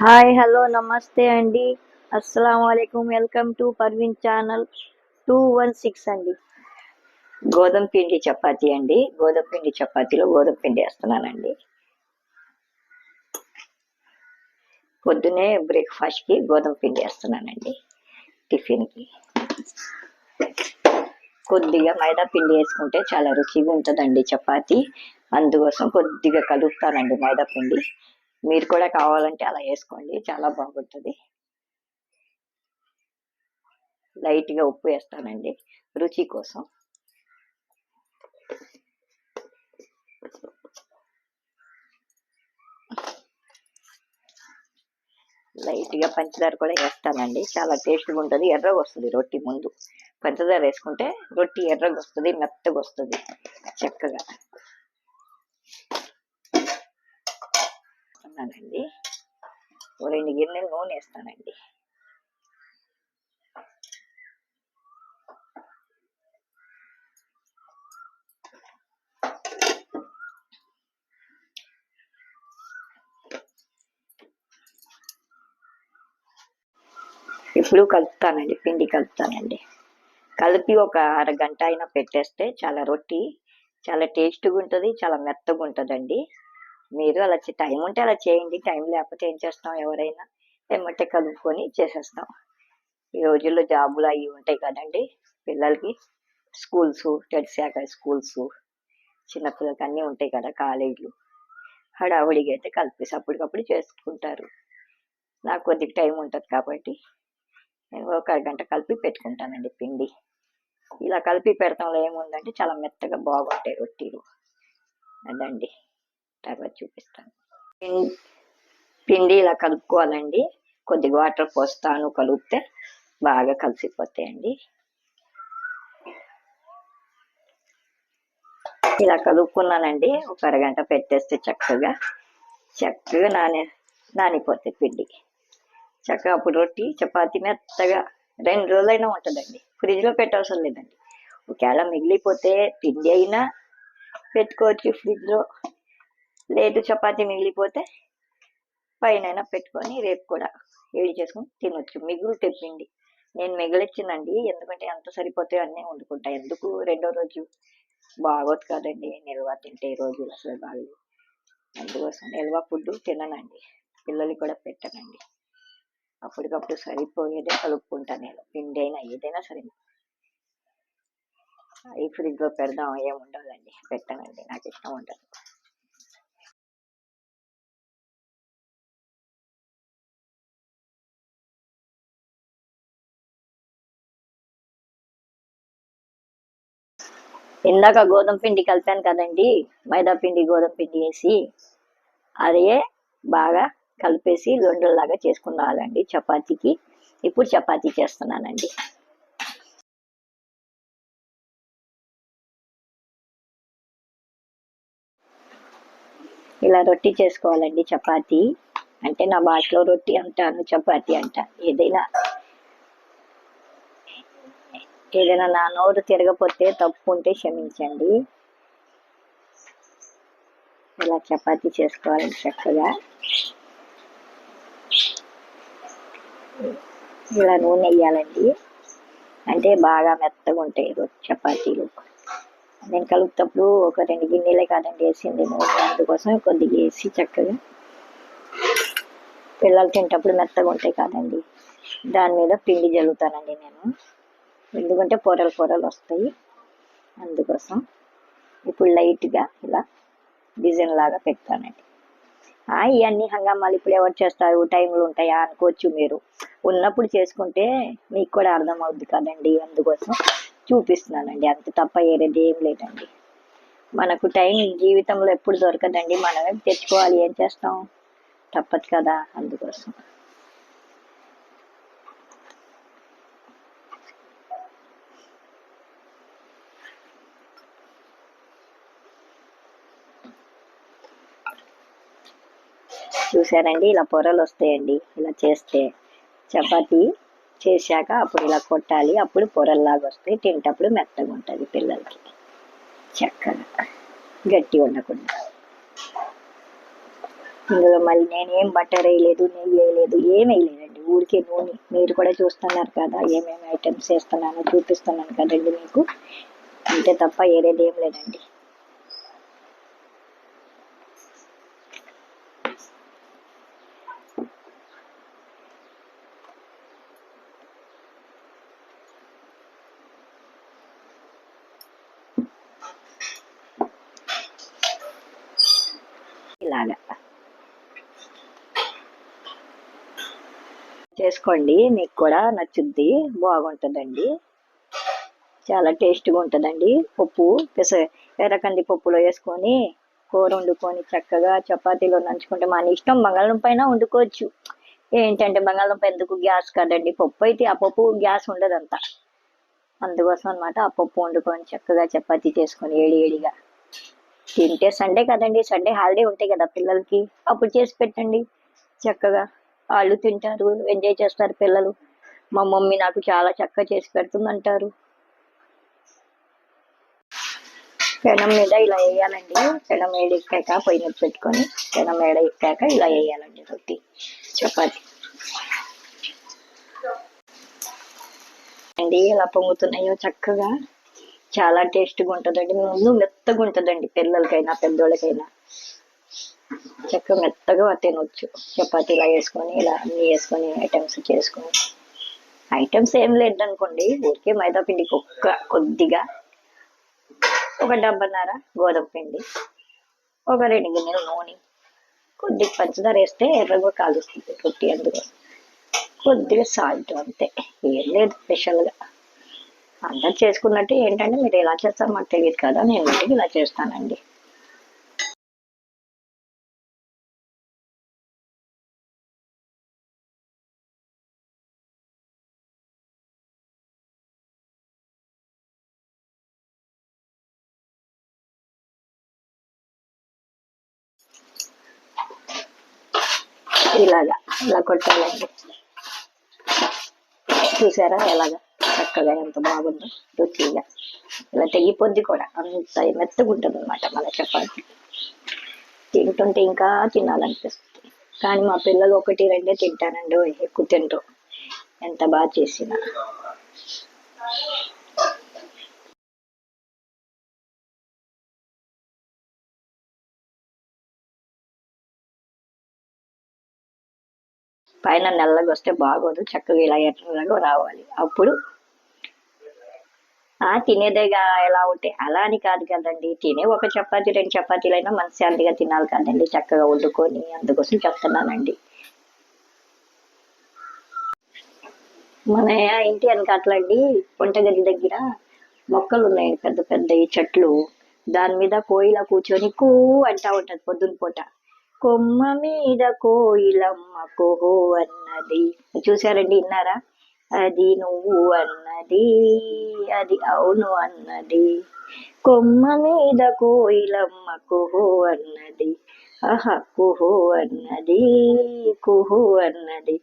Hi hello నమస్తే అండి. అస్సలం వాలేకుమ్ welcome to Parveen channel two one six అండి. గోధుమ పిండి చపాతీ అండి. గోధుమ పిండి చపాతీలో గోధుమ పిండి వేస్తున్నానండి. పొద్దునే బ్రేక్ఫాస్ట్కి గోధుమ పిండి వేస్తున్నానండి. టిఫిన్కి. కొద్దిగా మైదా పిండి వేసుకుంటే చాలా రుచిగా ఉంటుందండి చపాతీ. అందుకోసం కొద్దిగా కలుపుతానండి మైదా పిండి. మీరు కూడా కావాలంటే అలా వేసుకోండి. చాలా బాగుంటుంది. లైట్గా ఉప్పు వేస్తానండి. రుచి కోసం. లైట్గా పంచదార కూడా వేస్తానండి. చాలా టేస్ట్గా ఉంటుంది. ఎర్రగా వస్తుంది రొట్టి ముందు. పంచదార వేసుకుంటే రొట్టి ఎర్రగా వస్తుంది మెత్తగా వస్తుంది. చక్కగా. అన్నానండి ఓ రెండు గిన్నెలు నూనె వేస్తానండి. ఇప్పుడు కలుపుతానండి పిండి కలుపుతానండి. కలిపి ఒక అరగంట అయినా పెట్టేస్తే చాలా రొట్టి చాలా టేస్ట్గా ఉంటుంది చాలా మెత్తగా ఉంటుందండి. మీరు అలా టైం ఉంటే అలా చేయండి. టైం లేకపోతే ఏం చేస్తాం? ఎవరైనా ఏమంటే కలుపుకొని చేసేస్తాం. ఈ రోజుల్లో జాబులు అవి ఉంటాయి కదండి. పిల్లలకి స్కూల్స్ తెరిసాక స్కూల్స్ చిన్నపిల్లలకి అన్నీ ఉంటాయి కదా కాలేజీలు. హడావుడిగా అయితే కలిపేసి అప్పటికప్పుడు చేసుకుంటారు. నాకు కొద్దిగా టైం ఉంటుంది కాబట్టి నేను ఒక అరగంట కలిపి పెట్టుకుంటానండి పిండి. ఇలా కలిపి పెడతాంలో ఏముందంటే చాలా మెత్తగా బాగుంటాయి రొట్టెలు. అదండి. తర్వాత చూపిస్తాను. పిండి ఇలా కలుపుకోవాలండి. కొద్దిగా వాటర్ పోస్తాను కలిపితే బాగా కలిసిపోతాయండి. ఇలా కలుపుకున్నానండి. ఒక అరగంట పెట్టేస్తే చక్కగా చక్కగా నానే నానిపోతాయి పిండి. చక్కగా అప్పుడు రొట్టి చపాతీ మెత్తగా రెండు రోజులైనా ఉంటుందండి. ఫ్రిడ్జ్లో పెట్టవసరం లేదండి. ఒకవేళ మిగిలిపోతే పిండి అయినా పెట్టుకోవచ్చు ఫ్రిడ్జ్లో. లేదు చపాతి మిగిలిపోతే పైన పెట్టుకొని రేపు కూడా వేడి చేసుకొని తినొచ్చు. మిగులు తెప్పిండి. నేను మిగిలిచ్చినండి ఎందుకంటే ఎంత సరిపోతే అన్నీ వండుకుంటా. ఎందుకు రెండో రోజు? బాగోదు కదండి నిల్వ తింటే ఈ రోజు అసలు బాగలేదు అందుకోసం నిల్వ ఫుడ్ తిననండి. పిల్లలు కూడా పెట్టనండి. అప్పటికప్పుడు సరిపోయేదే కలుపుకుంటా నేను. పిండి అయినా ఏదైనా సరే. ఈ ఫ్రిడ్జ్లో పెడదాం ఏముండాలండి పెట్టనండి. నాకు ఇష్టం ఉండదు. ఇందాక గోధుమ పిండి కలిపాను కదండి మైదా పిండి గోధుమ పిండి వేసి అదే బాగా కలిపేసి లొండల్లాగా చేసుకున్నాలండి చపాతీకి. ఇప్పుడు చపాతీ చేస్తున్నానండి. ఇలా రొట్టి చేసుకోవాలండి చపాతీ. అంటే నా భాషలో రొట్టి అంటాను చపాతీ అంట. ఏదైనా ఏదైనా నా నోరు తిరగపోతే తప్పు ఉంటే క్షమించండి. ఇలా చపాతీ చేసుకోవాలి చక్కగా. ఇలా నూనె వేయాలండి. అంటే బాగా మెత్తగా ఉంటాయి చపాతీలు. నేను కలుపుతప్పుడు ఒక రెండు గిన్నెలే కాదండి వేసింది నూనె. అందుకోసం కొద్దిగా వేసి చక్కగా పిల్లలు తింటప్పుడు మెత్తగా ఉంటాయి కాదండి. దాని మీద పిండి జల్లుతానండి నేను. ఎందుకంటే పొరలు పొరలు వస్తాయి. అందుకోసం ఇప్పుడు లైట్గా ఇలా డిజైన్ లాగా పెడతానండి. ఇవన్నీ హంగామాలు ఇప్పుడు ఎవరు చేస్తారు? టైంలు ఉంటాయా అనుకోవచ్చు మీరు. ఉన్నప్పుడు చేసుకుంటే మీకు కూడా అర్థం అవుద్ది కదండి. అందుకోసం చూపిస్తున్నానండి. అంత తప్ప ఏరేది ఏం లేదండి. మనకు టైం జీవితంలో ఎప్పుడు దొరకదండి. మనమే తెచ్చుకోవాలి. ఏం చేస్తాం? తప్పదు కదా. అందుకోసం. చూసారండి ఇలా పొరలు వస్తాయండి ఇలా చేస్తే. చపాతీ చేశాక అప్పుడు ఇలా కొట్టాలి అప్పుడు పొరల్లాగా వస్తాయి తింటప్పుడు మెత్తగా ఉంటుంది పిల్లలకి. చక్కగా గట్టి ఉండకుండా ఇందులో మళ్ళీ నేనేం బట్టర్ వేయలేదు నెయ్యి వేయలేదు ఏం వేయలేదండి. ఊరికే నూనె మీరు కూడా చూస్తున్నారు కదా ఏమేమి ఐటమ్స్ వేస్తున్నాను చూపిస్తున్నాను కదండి మీకు. అంతే తప్ప ఏదేది ఏం లేదండి. ఇలాగా చేసుకోండి మీకు కూడా నచ్చుద్ది బాగుంటుందండి. చాలా టేస్ట్గా ఉంటుందండి. పప్పు పెస ఎర్రకంది పప్పులో వేసుకొని కూర వండుకొని చక్కగా చపాతీలో నంచుకుంటే మన ఇష్టం బంగాళం పైన వండుకోవచ్చు. ఏంటంటే బంగాళదుంప ఎందుకు గ్యాస్ కదండి? పప్పు అయితే ఆ పప్పు గ్యాస్ ఉండదంతా అందుకోసం అన్నమాట ఆ పప్పు వండుకొని చక్కగా చపాతీ చేసుకొని ఏడి ఏడిగా తింటే సండే కదండి సండే హాలిడే ఉంటాయి కదా పిల్లలకి. అప్పుడు చేసి పెట్టండి. చక్కగా వాళ్ళు తింటారు ఎంజాయ్ చేస్తారు పిల్లలు. మా మమ్మీ నాకు చాలా చక్కగా చేసి పెడుతుంది అంటారు పెనం మీద ఇలా వేయాలండి. పెనం ఏడ ఎక్కాక పొయ్యి మీద పెట్టుకొని పెనం ఏడ ఎక్కాక ఇలా వేయాలండి రొట్టి చపాతి. అండి ఎలా పొంగుతున్నాయో చక్కగా చాలా టేస్ట్గా ఉంటుందండి. ముందు మెత్తగా ఉంటుందండి పిల్లలకైనా పెద్దోళ్ళకైనా. చక్కగా మెత్తగా తినొచ్చు. చపాతీ ఇలా వేసుకొని ఇలా అన్ని వేసుకొని ఐటమ్స్ చేసుకొని. ఐటమ్స్ ఏం లేదనుకోండి ఊరికే మైదా పిండికి ఒక్క కొద్దిగా. ఒక డబ్బన్నర గోధుమ పిండి ఒక రెండు గిన్నెలు నూనె కొద్దిగా పంచదార వేస్తే ఎర్రగా కాలుస్తుంది రొట్టి అందులో. కొద్దిగా సాల్ట్ అంతే. ఏం లేదు స్పెషల్గా అర్థం చేసుకున్నట్టు ఏంటంటే మీరు ఎలా చేస్తారు మాకు తెలియదు కదా నేను మటుకు ఇలా చేస్తానండి. ఇలాగా ఇలా కొట్టాలండి. చూసారా ఎలాగా? చక్కగా ఎంత బాగుందో రుచిగా. ఇలా తెగిపోద్ది కూడా అంత మెత్తగా ఉంటుంది అనమాట మన చపాతి. తింటుంటే ఇంకా తినాలనిపిస్తుంది. కానీ మా పిల్లలు ఒకటి రెండే తింటానండి ఎక్కువ తింటారు. ఎంత బాగా చేసినా. పైన నల్లగా వస్తే బాగోదు చక్కగా ఇలా ఎట్లాగో రావాలి. అప్పుడు ఆ తినేదేగా ఎలా ఉంటే అలా అని కాదు కదండి. తినే ఒక చపాతీ రెండు చపాతీలైనా మనశ్శాంతిగా తినాలి కదండి. చక్కగా వండుకొని అందుకోసం చెప్తున్నానండి. మన ఇంటి వెనకాటలండి వంటగది దగ్గర మొక్కలు ఉన్నాయండి పెద్ద పెద్ద ఈ చెట్లు. దాని మీద కోయిల కూర్చొని కూ అంటా ఉంటుంది పొద్దున పూట. కొమ్మ మీద కోయిలమ్మ కోహో అన్నది. చూసారండి విన్నారా? అది నువ్వు అన్నది అది అవును అన్నది కొమ్మ మీద కోయిలమ్మ కుహో అన్నది ఆహా కుహో అన్నది కుహో అన్నది